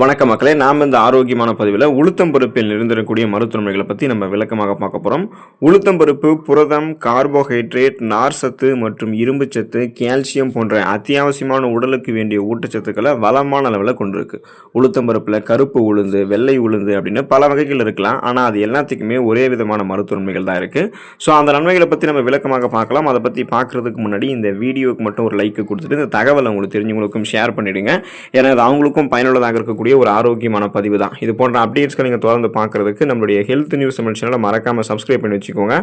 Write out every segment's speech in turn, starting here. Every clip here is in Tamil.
வணக்கம் மக்களே நாம் இந்த ஆரோக்கியமான பதிவில் உளுத்தம்பருப்பில் இருந்திருக்கக்கூடிய மருத்துவமனைகளை பற்றி நம்ம விளக்கமாக பார்க்க போகிறோம் உளுத்தம்பருப்பு புரதம் கார்போஹைட்ரேட் நார் சத்து மற்றும் இரும்பு சத்து கால்சியம் போன்ற அத்தியாவசியமான உடலுக்கு வேண்டிய ஊட்டச்சத்துக்களை வளமான அளவில் கொண்டிருக்கு. உளுத்தம்பருப்பில் கருப்பு உளுந்து வெள்ளை உளுந்து அப்படின்னு பல வகைகள் இருக்கலாம். ஆனால் அது எல்லாத்துக்குமே ஒரே விதமான மருத்துவமைகள் தான் இருக்குது ஸோ அந்த நன்மைகளை பற்றி நம்ம விளக்கமாக பார்க்கலாம். அதை பற்றி பார்க்குறதுக்கு முன்னாடி இந்த வீடியோவுக்கு மட்டும் ஒரு லைக் கொடுத்துட்டு இந்த தகவலை உங்களுக்கு தெரிஞ்சவங்களுக்கும் ஷேர் பண்ணிவிடுங்க ஏன்னா அது அவங்களுக்கும் பயனுள்ளதாக இருக்கக்கூடிய ஒரு ஆரோக்கியமான பதிவு தான் இது போன்ற அப்டேட்ஸ்களை நீங்கள் தொடர்ந்து பார்க்குறதுக்கு நம்மளுடைய ஹெல்த் நியூஸ் தமிழ் சேனலை மறக்காமல் சப்ஸ்கிரைப் பண்ணி வச்சுக்கோங்க.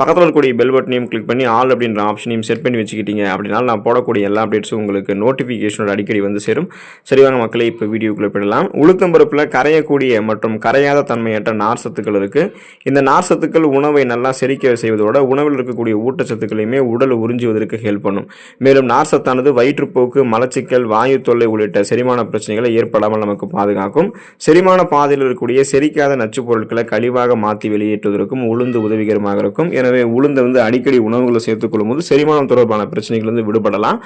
பக்கத்தில் இருக்கக்கூடிய பெல் பட்டனையும் கிளிக் பண்ணி ஆல் அப்படின்ற ஆப்ஷனையும் செட் பண்ணி வச்சுக்கிட்டீங்க அப்படின்னா நான் போடக்கூடிய எல்லா அப்டேட்ஸும் உங்களுக்கு நோட்டிஃபிகேஷனோட அடிக்கடி வந்து சேரும். சரிவாங்க மக்களை இப்போ வீடியோக்குள்ளே போயிடலாம். உளுத்தம்பருப்பில் கரையக்கூடிய மற்றும் கரையாத தன்மையற்ற நார் சத்துக்கள் இருக்குது இந்த நார் சத்துக்கள் உணவை நல்லா செரிக்க செய்வதோட உணவில் இருக்கக்கூடிய ஊட்டச்சத்துக்களையுமே உடல் உறிஞ்சுவதற்கு ஹெல்ப் பண்ணும். மேலும் நார் சத்தானது வயிற்றுப்போக்கு மலச்சிக்கல் வாயு தொல்லை உள்ளிட்ட செரிமான பிரச்சனைகளை ஏற்படாமல் நமக்கு நமக்கு பாதுகாக்கும். செரிமான பாதையில் இருக்கக்கூடிய செரிக்காத நச்சு பொருட்களை கழிவாக மாற்றி வெளியேற்றுவதற்கும் உளுந்து உதவிகரமாக இருக்கும். எனவே உளுந்தை வந்து அடிக்கடி உணவுகளை சேர்த்துக்கொள்ளும் போது செரிமானம் தொடர்பான பிரச்சனைகளிலிருந்து விடுபடலாம்.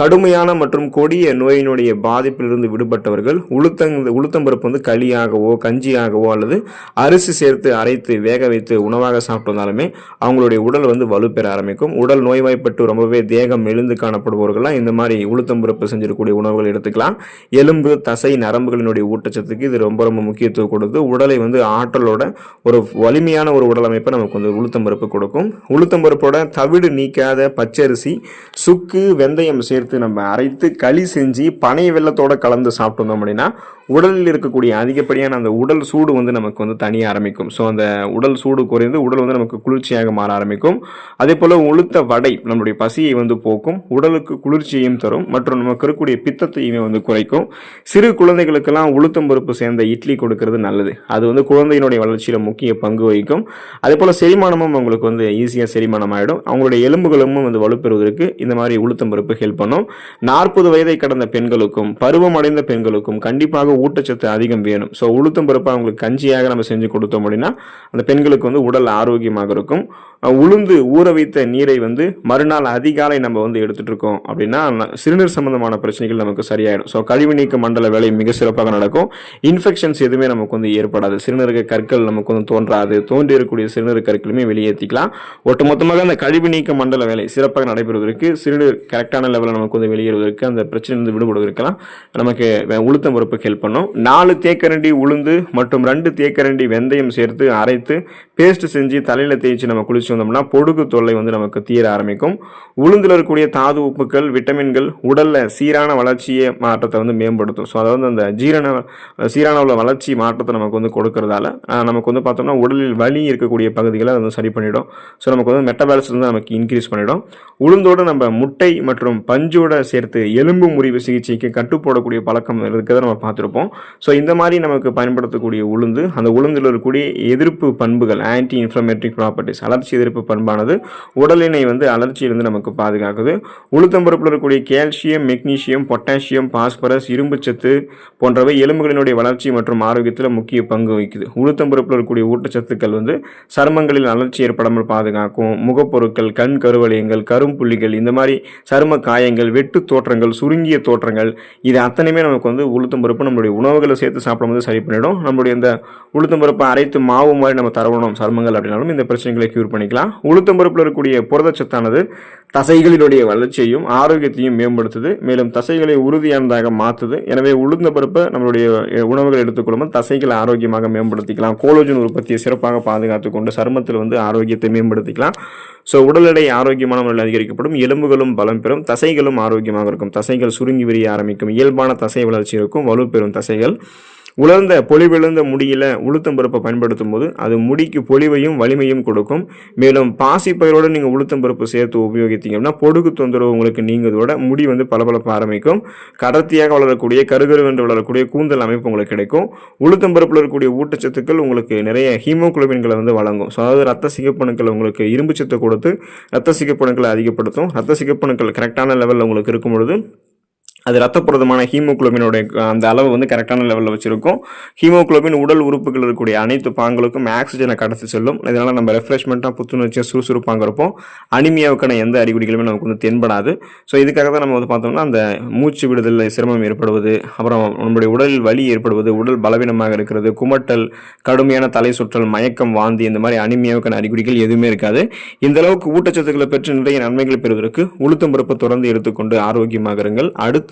கடுமையான மற்றும் கொடிய நோயினுடைய பாதிப்பிலிருந்து விடுபட்டவர்கள் உளுத்தங் உளுத்தம்பருப்பு வந்து களியாகவோ கஞ்சியாகவோ அல்லது அரிசி சேர்த்து அரைத்து வேக வைத்து உணவாக சாப்பிட்டு வந்தாலுமே அவங்களுடைய உடல் வந்து வலுப்பெற ஆரம்பிக்கும். உடல் நோய்வாய்ப்பட்டு ரொம்பவே தேகம் எழுந்து காணப்படுபவர்கள்லாம் இந்த மாதிரி உளுத்தம்பருப்பு செஞ்சிருக்கக்கூடிய உணவுகள் எடுத்துக்கலாம். எலும்பு தசை நரம்புகள் உடலினுடைய ஊட்டச்சத்துக்கு இது ரொம்ப ரொம்ப முக்கியத்துவம் கொடுத்து உடலை வந்து ஆற்றலோட ஒரு வலிமையான ஒரு உடல் அமைப்பை நமக்கு வந்து உளுத்தம்பருப்பு கொடுக்கும். உளுத்தம்பருப்போட தவிடு நீக்காத பச்சரிசி சுக்கு வெந்தயம் சேர்த்து நம்ம அரைத்து களி செஞ்சு பனை வெள்ளத்தோட கலந்து சாப்பிட்டு வந்தோம் அப்படின்னா உடலில் இருக்கக்கூடிய அதிகப்படியான அந்த உடல் சூடு வந்து நமக்கு வந்து தனிய ஆரம்பிக்கும். ஸோ அந்த உடல் சூடு குறைந்து உடல் வந்து நமக்கு குளிர்ச்சியாக மாற ஆரம்பிக்கும். அதே போல் உளுத்த வடை நம்மளுடைய பசியை வந்து போக்கும் உடலுக்கு குளிர்ச்சியையும் தரும் மற்றும் நமக்கு இருக்கக்கூடிய பித்தத்தையுமே வந்து குறைக்கும். சிறு குழந்தைகளுக்கெல்லாம் உளுத்தம் பருப்பு சேர்ந்த இட்லி கொடுக்கறது நல்லது. அது வந்து குழந்தையினுடைய வளர்ச்சியில் முக்கிய பங்கு வகிக்கும். அதே போல் செரிமானமும் அவங்களுக்கு வந்து ஈஸியாக செரிமானம் ஆகிடும் அவங்களுடைய எலும்புகளும் வந்து வலுப்பெறுவதற்கு இந்த மாதிரி உளுத்தம் பருப்பு ஹெல்ப் பண்ணும். நாற்பது வயதை கடந்த பெண்களுக்கும் பருவம் அடைந்த பெண்களுக்கும் கண்டிப்பாக ஊட்டச்சத்து அதிகம் வேணும். ஸோ உளுத்தம் பருப்பை அவங்களுக்கு கஞ்சியாக நம்ம செஞ்சு கொடுத்தோம் அப்படின்னா அந்த பெண்களுக்கு வந்து உடல் ஆரோக்கியமாக இருக்கும். உளுந்து ஊற வைத்த நீரை வந்து மறுநாள் அதிகாலை நம்ம வந்து எடுத்துகிட்டு இருக்கோம் அப்படின்னா சிறுநீர் சம்பந்தமான பிரச்சனைகள் நமக்கு சரியாயிடும். ஸோ கழிவு நீக்க மண்டல வேலை மிக சிறப்பாக நடக்கும். இன்ஃபெக்ஷன்ஸ் எதுவுமே நமக்கு வந்து ஏற்படாது. சிறுநீரக கற்கள் நமக்கு வந்து தோன்றாது. தோன்றி இருக்கக்கூடிய சிறுநீரக கற்களுமே வெளியேற்றிக்கலாம். ஒட்டுமொத்தமாக அந்த கழிவு நீக்க மண்டல வேலை சிறப்பாக நடைபெறுவதற்கு சிறுநீர் கரெக்டான லெவலில் நமக்கு வந்து வெளியேறுவதற்கு அந்த பிரச்சனையிலிருந்து விடுபடுவதற்கெல்லாம் நமக்கு உளுத்தம் பருப்பு ஹெல்ப் பண்ணோம். நாலு தேக்கரண்டி உளுந்து மற்றும் ரெண்டு தேக்கரண்டி வெந்தயம் சேர்த்து அரைத்து பேஸ்ட் செஞ்சு தலையில் தேய்ச்சி நம்ம குளிச்சு வந்தோம்னா பொடுகு தொல்லை வந்து நமக்கு தீர ஆரம்பிக்கும். உளுந்தில் இருக்கக்கூடிய தாது உப்புக்கள் விட்டமின்கள் உடலில் சீரான வளர்ச்சியை மாற்றத்தை வந்து மேம்படுத்தும். ஸோ அதாவது அந்த ஜீரண சீரான உள்ள வளர்ச்சி மாற்றத்தை நமக்கு வந்து கொடுக்கறதால நமக்கு வந்து பார்த்தோம்னா உடலில் வலி இருக்கக்கூடிய பகுதிகளை அதை வந்து சரி பண்ணிடும். ஸோ நமக்கு வந்து மெட்டபாலிஸ் வந்து நமக்கு இன்க்ரீஸ் பண்ணிடும். உளுந்தோடு நம்ம முட்டை மற்றும் பஞ்சோட சேர்த்து எலும்பு முறிவு சிகிச்சைக்கு கட்டுப்போடக்கூடிய பழக்கம் இருக்கிறத நம்ம பார்த்துருப்போம். ஸோ இந்த மாதிரி நமக்கு பயன்படுத்தக்கூடிய உளுந்து அந்த உளுந்தில் இருக்கக்கூடிய எதிர்ப்பு பண்புகள் ஆன்டி இன்ஃப்ளமேட்டரி ப்ராப்பர்ட்டிஸ் அலர்ச்சி எதிர்ப்பு பண்பானது உடலினை வந்து அலர்ச்சியிலிருந்து நமக்கு பாதுகாக்குது. உளுத்தம்பருப்பில் இருக்கக்கூடிய கால்சியம் மெக்னீசியம் பொட்டாசியம் பாஸ்பரஸ் இரும்புச்சத்து போன்றவை எலும்புகளினுடைய வளர்ச்சி மற்றும் ஆரோக்கியத்தில் முக்கிய பங்கு வகிக்குது. உளுத்தம்பருப்பில் இருக்கக்கூடிய ஊட்டச்சத்துக்கள் வந்து சருமங்களில் அலர்ச்சி ஏற்படாமல் பாதுகாக்கும். முகப்பொருட்கள் கண் கருவளையங்கள் கரும்புள்ளிகள் இந்த மாதிரி சரும காயங்கள் வெட்டு தோற்றங்கள் சுருங்கிய தோற்றங்கள் இது அத்தனையுமே நமக்கு வந்து உளுத்தம்பருப்பு நம்மளுடைய உணவுகளை சேர்த்து சாப்பிடும்போது சரி பண்ணிடும். நம்மளுடைய இந்த உளுத்தம்பருப்பை அரைத்து மாவு மாதிரி நம்ம தரவணும் சருமங்கள் அப்படின்னாலும் இந்த பிரச்சனைகளை க்யூர் பண்ணிக்கலாம். உளுத்தம்பருப்பில் இருக்கக்கூடிய புரதச்சத்தானது தசைகளினுடைய வளர்ச்சியையும் ஆரோக்கியத்தையும் மேம்படுத்துது. மேலும் தசைகளை உறுதியானதாக மாற்றுது எனவே உளுந்த பருப்பை நம்மளுடைய உணவுகள் எடுத்துக்கொள்ளும்போது தசைகளை ஆரோக்கியமாக மேம்படுத்திக்கலாம். கோலோஜன் உற்பத்தியை சிறப்பாக பாதுகாத்து கொண்டு சருமத்தில் வந்து ஆரோக்கியத்தை மேம்படுத்திக்கலாம். ஸோ உடல் எடை ஆரோக்கியமான முறையில் அதிகரிக்கப்படும். எலும்புகளும் பலம் பெறும். தசைகளும் ஆரோக்கியமாக இருக்கும். தசைகள் சுருங்கி விரிய ஆரம்பிக்கும். இயல்பான தசை வளர்ச்சி இருக்கும். பயன்படுத்தும் தசைகள். உலர்ந்த பொலிவிழுந்த முடியில உளுத்தம் பருப்பை பயன்படுத்தும் போது அது முடிக்கு பொலிவையும் வலிமையும் கொடுக்கும். மேலும் பாசிப்பயிரோடு நீங்கள் உளுத்தம் பருப்பு சேர்த்து அப்படின்னா பொடுகு தொந்தரவு உங்களுக்கு நீங்கதோட முடி வந்து பளபளப்ப ஆரம்பிக்கும். கடர்த்தியாக வளரக்கூடிய கருகருவென்று வளரக்கூடிய கூந்தல் அமைப்பு உங்களுக்கு கிடைக்கும். உளுத்தம் பருப்பில் இருக்கக்கூடிய ஊட்டச்சத்துக்கள் உங்களுக்கு நிறைய ஹீமோகுளோபின்களை வந்து வழங்கும். ஸோ அதாவது ரத்த சிகப்பணுக்கள் உங்களுக்கு இரும்பு சத்து கொடுத்து ரத்த சிகப்பணுக்களை அதிகப்படுத்தும். ரத்த சிகப்பணுக்கள் கரெக்டான லெவலில் உங்களுக்கு இருக்கும் பொழுது அது ரத்த புரதமான அந்த அளவு வந்து கரெக்டான லெவலில் வச்சுருக்கும். ஹீமோகுளோபின் உடல் உறுப்புகள் இருக்கக்கூடிய அனைத்து பாங்களுக்கும் ஆக்சிஜனை கடத்தி செல்லும். இதனால் நம்ம ரெஃப்ரெஷ்மெண்ட்டாக புத்துணர்ச்சியாக சுறுசுறுப்பாங்க இருப்போம். அனிமியாவுக்கான எந்த அறிகுறிகளுமே நமக்கு வந்து தென்படாது. ஸோ இதுக்காக தான் நம்ம வந்து பார்த்தோம்னா அந்த மூச்சு விடுதலில் சிரமம் ஏற்படுவது அப்புறம் நம்மளுடைய உடலில் வலி ஏற்படுவது உடல் பலவீனமாக இருக்கிறது குமட்டல் கடுமையான தலை சுற்றல் மயக்கம் வாந்தி இந்த மாதிரி அனிமியாவுக்கான அறிகுறிகள் எதுவுமே இருக்காது. இந்த அளவுக்கு ஊட்டச்சத்துக்களை பெற்று நிறைய நன்மைகளை பெறுவதற்கு உளுத்தம் பருப்பை தொடர்ந்து எடுத்துக்கொண்டு ஆரோக்கியமாக இருங்கள். அடுத்த